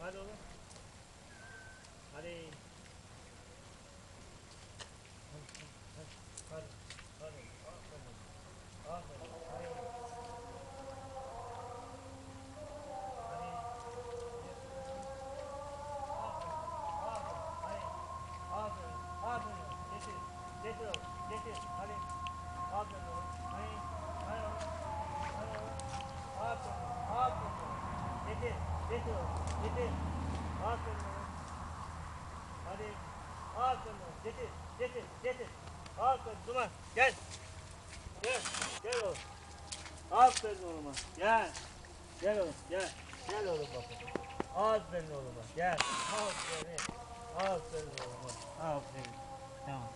Hadi oğlum. Getir. Getir. Getir. Aferin. Duman. Gel. Gel. Gel oğlum. Aferin oğluma. Gel. Gel oğlum. Gel. Gel oğlum bakın. Aferin oğluma. Gel. Aferin. Aferin oğluma. Aferin. Tamam.